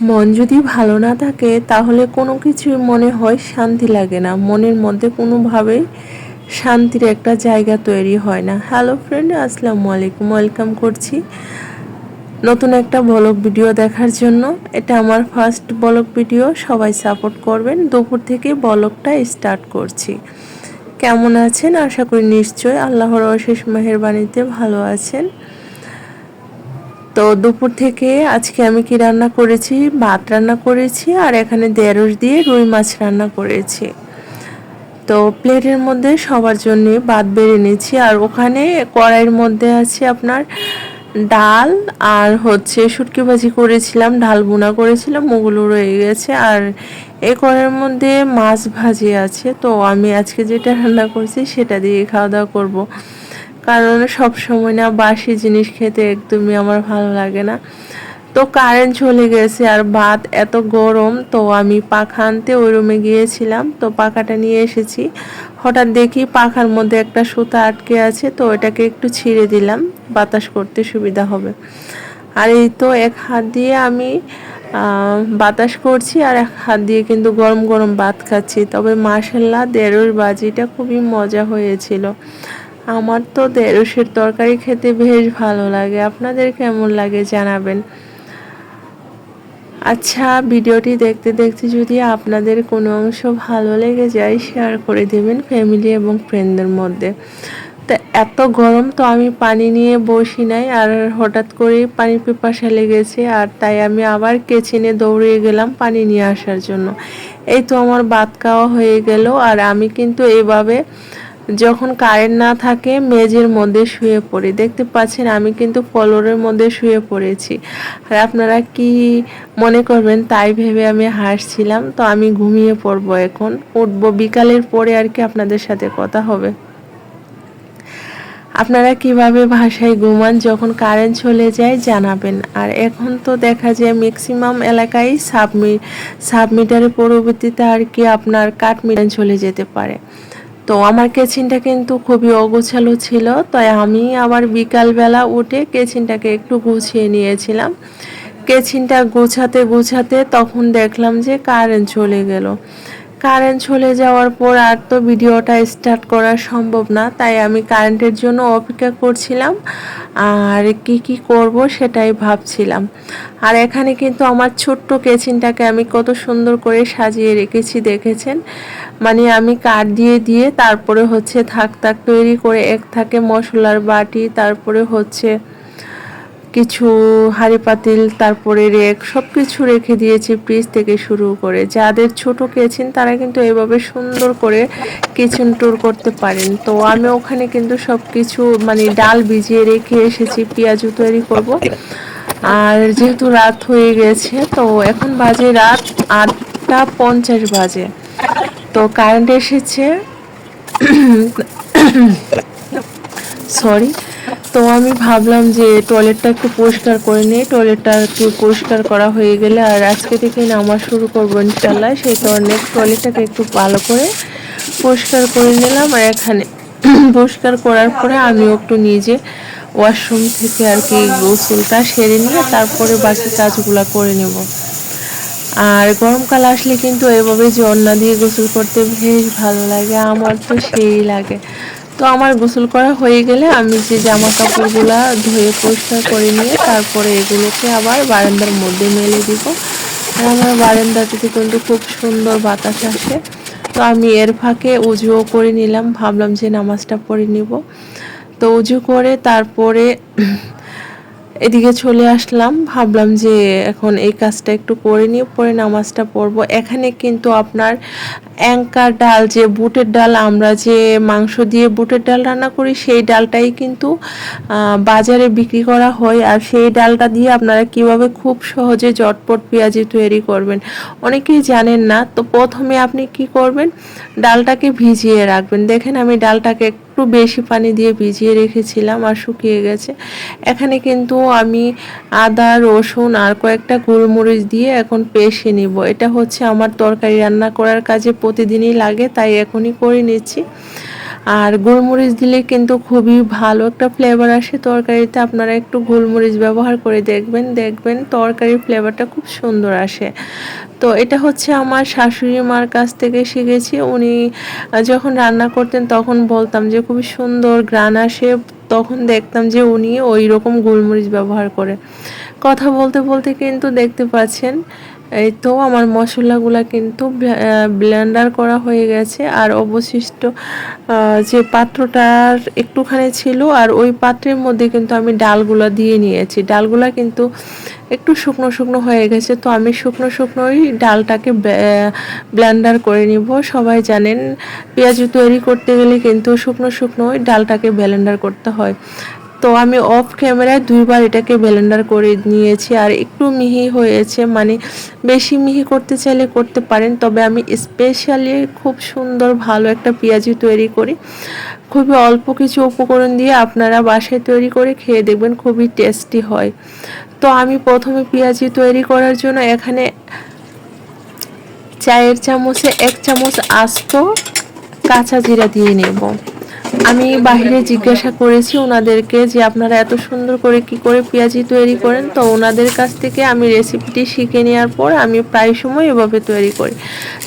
মন যদি ভালো না থাকে, তাহলে কোনো কিছুই মনে হয় শান্তি লাগে না। মনের মধ্যে কোনোভাবেই শান্তির একটা জায়গা তৈরি হয় না। হ্যালো ফ্রেন্ড আসসালামু আলাইকুম। ওয়েলকাম করছি নতুন একটা ব্লগ ভিডিও দেখার জন্য। এটা আমার ফার্স্ট ব্লগ ভিডিও সবাই সাপোর্ট করবেন। দুপুর থেকে ব্লগটা স্টার্ট করছি। কেমন আছেন? আশা করি নিশ্চয় আল্লাহর অশেষ মেহেরবানিতে ভালো আছেন। তো দুপুর থেকে আজকে আমি কি রান্না করেছি? ভাত রান্না করেছি আর এখানে দেড়স দিয়ে রুই মাছ রান্না করেছি। তো প্লেটের মধ্যে সবার জন্য ভাত বেড়ে নিয়েছি আর ওখানে কড়াইয়ের মধ্যে আছে আপনার ডাল আর হচ্ছে শুটকি ভাজি করেছিলাম, ডাল বোনা করেছিলাম, ওগুলো রয়ে গেছে আর এই কড়াইয়ের মধ্যে মাছ ভাজি আছে। তো আমি আজকে যেটা রান্না করছি সেটা দিয়ে খাওয়া দাওয়া করব। কারণ সব সময় না বাসি জিনিস খেতে একদমই আমার ভালো লাগে না। তো কারেন্ট চলে গেছে আর ভাত এত গরম, তো আমি পাখা আনতে ওই রুমে গিয়েছিলাম, তো পাখাটা নিয়ে এসেছি। হঠাৎ দেখি পাখার মধ্যে একটা সুতা আটকে আছে, তো এটাকে একটু ছিঁড়ে দিলাম, বাতাস করতে সুবিধা হবে। আর এই তো এক হাত দিয়ে আমি বাতাস করছি আর এক হাত দিয়ে কিন্তু গরম গরম ভাত খাচ্ছি। তবে মার্শাল্লাহ দেড়োর বাজিটা খুবই মজা হয়েছিল। আমার তো দেড়শের তরকারি খেতে বেশ ভালো লাগে। আপনাদের কেমন লাগে জানাবেন। আচ্ছা ভিডিওটি দেখতে দেখতে যদি আপনাদের কোনো অংশ ভালো লেগে যায় শেয়ার করে দেবেন ফ্যামিলি এবং ফ্রেন্ডদের মধ্যে। তো এত গরম তো আমি পানি নিয়ে বসি নাই, আর হঠাৎ করে পানি পিপাসা লেগেছে, আর তাই আমি আবার কেচিনে দৌড়ে গেলাম পানি নিয়ে আসার জন্য। এই তো আমার ভাত খাওয়া হয়ে গেল, আর আমি কিন্তু এইভাবে যখন কারেন্ট না থাকে মেজের মধ্যে শুয়ে পড়ি। দেখতে পাচ্ছেন, আমি কিন্তু ফলোরের মধ্যে শুয়ে পড়েছি। আর আপনারা কি মনে করবেন, তাই ভেবে আমি হাসছিলাম। তো আমি ঘুমিয়ে পড়ব এখন। উঠবো বিকালের পরে আর কি আপনাদের সাথে কথা হবে। আপনারা কীভাবে ভাষায় ঘুমান যখন কারেন্ট চলে যায়, জানাবেন। আর এখন তো দেখা যায় ম্যাক্সিমাম এলাকায় সাবমি সাবমিটারের পরবর্তীতে আর কি আপনার কাঠ চলে যেতে পারে। তো আমার কেচিনটা কিন্তু খুবই অগোছালো ছিল, তাই আমি আবার বিকালবেলা উঠে কেচিনটাকে একটু গুছিয়ে নিয়েছিলাম। কেচিনটা গোছাতে গোছাতে তখন দেখলাম যে কারেন্ট চলে গেল। কারেন্ট চলে যাওয়ার পর আর তো ভিডিওটা স্টার্ট করা সম্ভব না, তাই আমি কারেন্টের জন্য অপেক্ষা করছিলাম আর কি কি করব সেটাই ভাবছিলাম। আর এখানে কিন্তু আমার ছোট্ট কেচিনটাকে আমি কত সুন্দর করে সাজিয়ে রেখেছি, দেখেছেন? মানে আমি কাঠ দিয়ে দিয়ে তারপরে হচ্ছে থাক থাক তৈরি করে, এক থাকে মশলার বাটি, তারপরে হচ্ছে কিছু হাঁড়ি পাতিল, তারপরে রেক সব কিছু রেখে দিয়েছি ফ্রিজ থেকে শুরু করে। যাদের ছোট কেছেন, তারা কিন্তু এভাবে সুন্দর করে কিচেন ট্যুর করতে পারেন। তো আমি ওখানে কিন্তু সব কিছু মানে ডাল ভিজিয়ে রেখে এসেছি পেঁয়াজু তৈরি করব। আর যেহেতু রাত হয়ে গেছে, তো এখন বাজে রাত আটটা পঞ্চাশ বাজে। তো কারেন্ট এসেছে। সরি তো আমি ভাবলাম যে টয়লেটটা একটু পরিষ্কার করে নিই। টয়লেটটা একটু পরিষ্কার করা হয়ে গেলে আর আজকে থেকে নামা শুরু করব ইনশাল্লাহ সেই কারণে টয়লেটটাকে একটু ভালো করে পরিষ্কার করে নিলাম। আর এখানে পরিষ্কার করার পরে আমিও একটু নিজে ওয়াশরুম থেকে আর কি গোসলটা সেরে নিয়ে তারপরে বাকি কাজগুলো করে নেব। আর গরমকাল আসলে কিন্তু এভাবে যে জন্না দিয়ে গোসল করতে বেশ ভালো লাগে, আমার তো সেই লাগে। তো আমার গোসল করা হয়ে গেলে আমি যে জামা কাপড়গুলো ধুয়ে পরিষ্কার করে নিয়ে তারপরে এগুলোকে আবার বারান্দার মধ্যে মেলে দিব। আর আমার বারান্দাটিতে কিন্তু খুব সুন্দর বাতাস আসে। তো আমি এর ফাঁকে উজুও করে নিলাম, ভাবলাম যে নামাজটা পড়ে নিব। তো উজু করে তারপরে এদিকে চলে আসলাম। ভাবলাম যে এখন এই কাজটা একটু করে নিয়ে পরে নামাজটা পড়ব। এখানে কিন্তু আপনার অ্যাঙ্কার ডাল, যে বুটের ডাল, আমরা যে মাংস দিয়ে বুটের ডাল রান্না করি, সেই ডালটাই কিন্তু বাজারে বিক্রি করা হয়। আর সেই ডালটা দিয়ে আপনারা কীভাবে খুব সহজে জটপট পেঁয়াজি তৈরি করবেন, অনেকেই জানেন না। তো প্রথমে আপনি কি করবেন? ডালটাকে ভিজিয়ে রাখবেন। দেখেন আমি ডালটাকে একটু বেশি পানি দিয়ে ভিজিয়ে রেখেছিলাম আর শুকিয়ে গেছে। এখানে কিন্তু আমি আদা, রসুন আর কয়েকটা গোলমরিচ দিয়ে এখন পেশে নিব। এটা হচ্ছে আমার তরকারি রান্না করার কাজে প্রতিদিনই লাগে, তাই এখনই করে নিচ্ছি। আর গোলমরিচ দিলে কিন্তু খুবই ভালো একটা ফ্লেভার আসে তরকারিতে। আপনারা একটু গোলমরিচ ব্যবহার করে দেখবেন দেখবেন তরকারির ফ্লেভারটা খুব সুন্দর আসে। তো এটা হচ্ছে আমার শাশুড়ি মার কাছ থেকে শিখেছি। উনি যখন রান্না করতেন তখন বলতাম যে খুবই সুন্দর গ্রান আসে। তখন দেখতাম যে উনি ওই রকম গোলমরিচ ব্যবহার করে। কথা বলতে বলতে কিন্তু দেখতে পাচ্ছেন এই তো আমার মশলাগুলো কিন্তু ব্লেন্ডার করা হয়ে গেছে। আর অবশিষ্ট যে পাত্রটার একটুখানি ছিল, আর ওই পাত্রের মধ্যে কিন্তু আমি ডালগুলো দিয়ে নিয়েছি। ডালগুলা কিন্তু একটু শুকনো শুকনো হয়ে গেছে, তো আমি শুকনো শুকনোই ডালটাকে ব্লেন্ডার করে নিব। সবাই জানেন, পেঁয়াজু তৈরি করতে গেলে কিন্তু শুকনো শুকনোই ডালটাকে ব্লেন্ডার করতে হয়। তো আমি অফ ক্যামেরায় দুইবার এটাকে ব্লেন্ডার করে নিয়েছি আর একটু মিহি হয়েছে মানে বেশি মিহি করতে চাইলে করতে পারেন। তবে আমি স্পেশালি খুব সুন্দর ভালো একটা পেঁয়াজি তৈরি করি। খুবই অল্প কিছু উপকরণ দিয়ে আপনারা বাসায় তৈরি করে খেয়ে দেখবেন খুবই টেস্টি হয়। তো আমি প্রথমে পেঁয়াজি তৈরি করার জন্য এখানে চায়ের চামচে এক চামচ আস্ত কাঁচা জিরা দিয়ে নেব। আমি বাহিরে জিজ্ঞাসা করেছি ওনাদেরকে যে আপনারা এত সুন্দর করে কি করে পেঁয়াজি তৈরি করেন, তো ওনাদের কাছ থেকে আমি রেসিপিটি শিখে নেওয়ার পর আমি প্রায় সময় এভাবে তৈরি করি।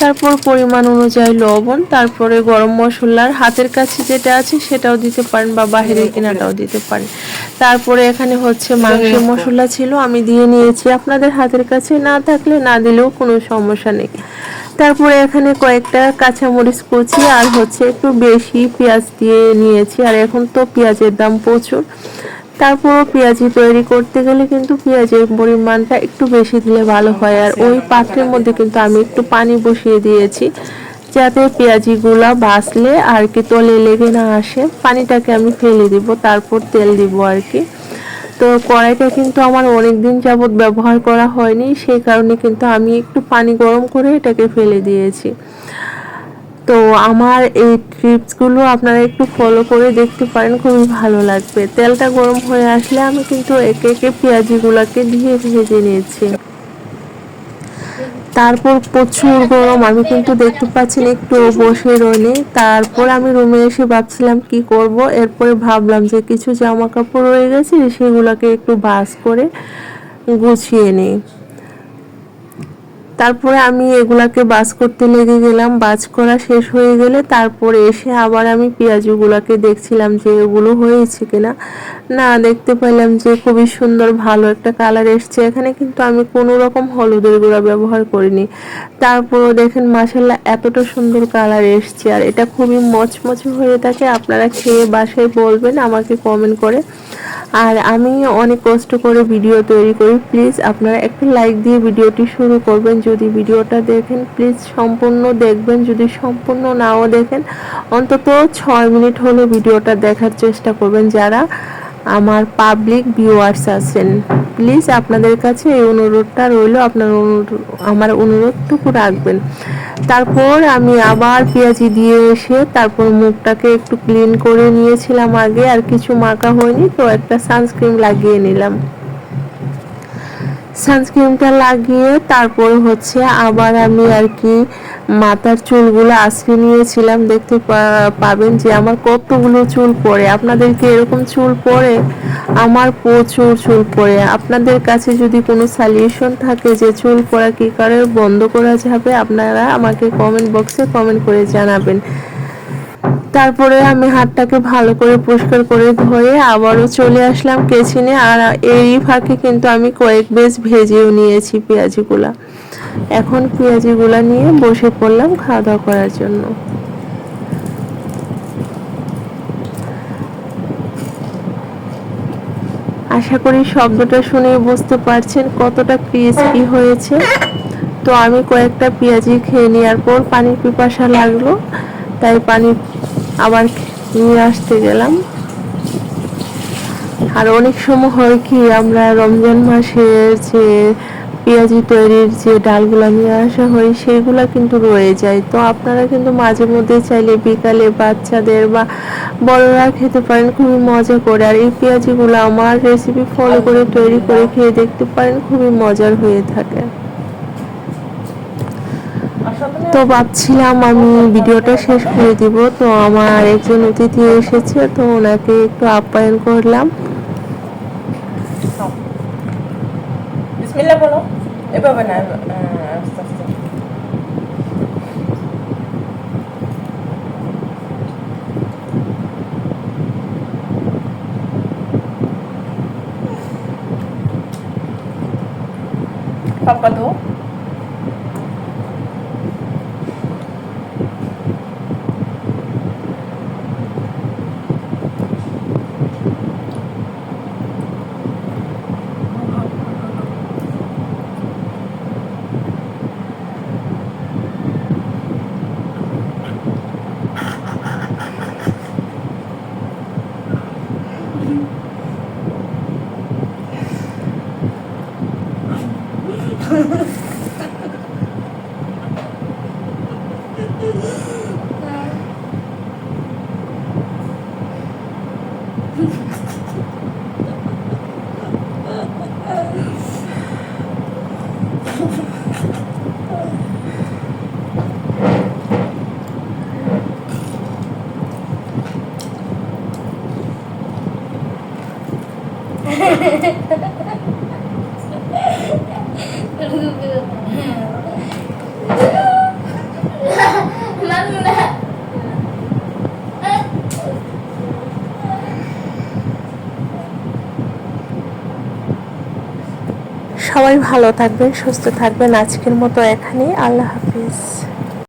তারপর পরিমাণ অনুযায়ী লবণ, তারপরে গরম মশলার হাতের কাছে যেটা আছে সেটাও দিতে পারেন বা বাহিরের কেনাটাও দিতে পারেন। তারপরে এখানে হচ্ছে মাংসের মশলা ছিল, আমি দিয়ে নিয়েছি আপনাদের হাতের কাছে, না থাকলে না দিলেও কোনো সমস্যা নেই। তারপরে এখানে কয়েকটা কাঁচামরিচ কুচি আর হচ্ছে একটু বেশি পেঁয়াজ দিয়ে নিয়েছি, আর এখন তো পেঁয়াজের দাম প্রচুর। তারপর পেঁয়াজি তৈরি করতে গেলে কিন্তু পেঁয়াজের পরিমাণটা একটু বেশি দিলে ভালো হয়। আর ওই পাত্রের মধ্যে কিন্তু আমি একটু পানি বসিয়ে দিয়েছি, যাতে পেঁয়াজিগুলা বাসলে আর কি তলে লেগে না আসে। পানিটাকে আমি ফেলে দিব, তারপর তেল দিব আর কি। তো কড়াইটা কিন্তু আমার অনেক দিন যাবৎ ব্যবহার করা হয়নি, সেই কারণে কিন্তু আমি একটু পানি গরম করে এটাকে ফেলে দিয়েছি। তো আমার এই ট্রিপসগুলো আপনারা একটু ফলো করে দেখতে পারেন, খুবই ভালো লাগবে। তেলটা গরম হয়ে আসলে আমি কিন্তু একে একে পেঁয়াজিগুলোকে দিয়ে ভেজে নিয়েছি। তারপর প্রচুর গরম, আমি কিন্তু দেখতে পাচ্ছেন একটু বসে রইনি। তারপর আমি রুমে এসে ভাবছিলাম কি করব, এরপরে ভাবলাম যে কিছু জামা কাপড় রয়ে গেছে, সেগুলোকে একটু বাস করে গুছিয়ে নিই। তারপরে আমি এগুলাকে বাজ করতে লেগে গেলাম। বাজ করা শেষ হয়ে গেলে তারপরে এসে আবার আমি পেঁয়াজগুলোকে দেখছিলাম যে এগুলো হয়েছে কিনা। না, দেখতে পেলাম যে খুবই সুন্দর, ভালো একটা কালার এসছে। এখানে কিন্তু আমি কোনো রকম হলুদের গুঁড়া ব্যবহার করিনি। তারপরও দেখেন মাসাল্লাহ এতটা সুন্দর কালার এসছে। আর এটা খুবই মচমচে হয়ে থাকে। আপনারা খেয়ে বাসায় বলবেন, আমাকে কমেন্ট করে। আর আমি অনেক কষ্ট করে ভিডিও তৈরি করি। প্লিজ আপনারা একটা লাইক দিয়ে ভিডিওটি শুরু করবেন। যদি ভিডিওটা দেখেন প্লিজ সম্পূর্ণ দেখবেন। যদি সম্পূর্ণ নাও দেখেন, অন্তত ছয় মিনিট হলে ভিডিওটা দেখার চেষ্টা করবেন যারা আমার পাবলিক ভিউয়ার্স আছেন। প্লিজ আপনাদের কাছে এই অনুরোধটা রইল, আপনার অনুরোধ, আমার অনুরোধটুকু রাখবেন। তারপর আমি আবার পেঁয়াজি দিয়ে এসে তারপর মুখটাকে একটু ক্লিন করে নিয়েছিলাম আগে, আর কিছু মাখা হয়নি, তো একটা সানস্ক্রিন লাগিয়ে নিলাম। সানস্ক্রিনটা লাগিয়ে তারপর হচ্ছে আবার আমি আর কি মাথার চুলগুলো আশ্রে নিয়েছিলাম। দেখতে পাবেন যে আমার কতগুলো চুল পড়ে। আপনাদেরকে এরকম চুল পড়ে? আমার প্রচুর চুল পড়ে। আপনাদের কাছে যদি কোনো সলিউশন থাকে যে চুল পড়া কী করে বন্ধ করা যাবে, আপনারা আমাকে কমেন্ট বক্সে কমেন্ট করে জানাবেন। তারপরে আমি হাতটাকে ভালো করে পরিষ্কার করে ধুয়ে আবারও চলে আসলাম কেচিনে। আর এই ফাঁকে কিন্তু আমি কয়েক বেশ ভেজেও নিয়েছি পেঁয়াজিগুলা। এখন পেঁয়াজিগুলা নিয়ে বসে পড়লাম খাওয়া দাওয়া করার জন্য। আশা করি শব্দটা শুনে বুঝতে পারছেন কতটা ক্রিস্পি হয়েছে। তো আমি কয়েকটা পেঁয়াজি খেয়ে নেওয়ার পর পানির পিপাসা লাগল, তাই পানি আবার নিয়ে আসতে গেলাম। আর অনেক সময় হয় কি, আমরা রমজান মাসের যে পেঁয়াজি তৈরির যে ডালগুলো নিয়ে আসা হয়, সেগুলো কিন্তু রয়ে যায়। তো আপনারা কিন্তু মাঝে মধ্যে চাইলে বিকালে বাচ্চাদের বা বড়রা খেতে পারেন, খুবই মজা করে। আর এই পেঁয়াজিগুলো আমার রেসিপি ফলো করে, তৈরি করে খেয়ে দেখতে পারেন, খুবই মজার হয়ে থাকে। তো ভাবছিলাম আমি ভিডিওটা শেষ করে দিব। তো আমার একজন অতিথি এসেছে, তো ওনাকে একটু আপ্যায়ন করলাম। বিসমিল্লাহ বলো। এভাবে সবাই ভালো থাকবেন সুস্থ থাকবেন। আজকের মতো এখানেই। আল্লাহ হাফিজ।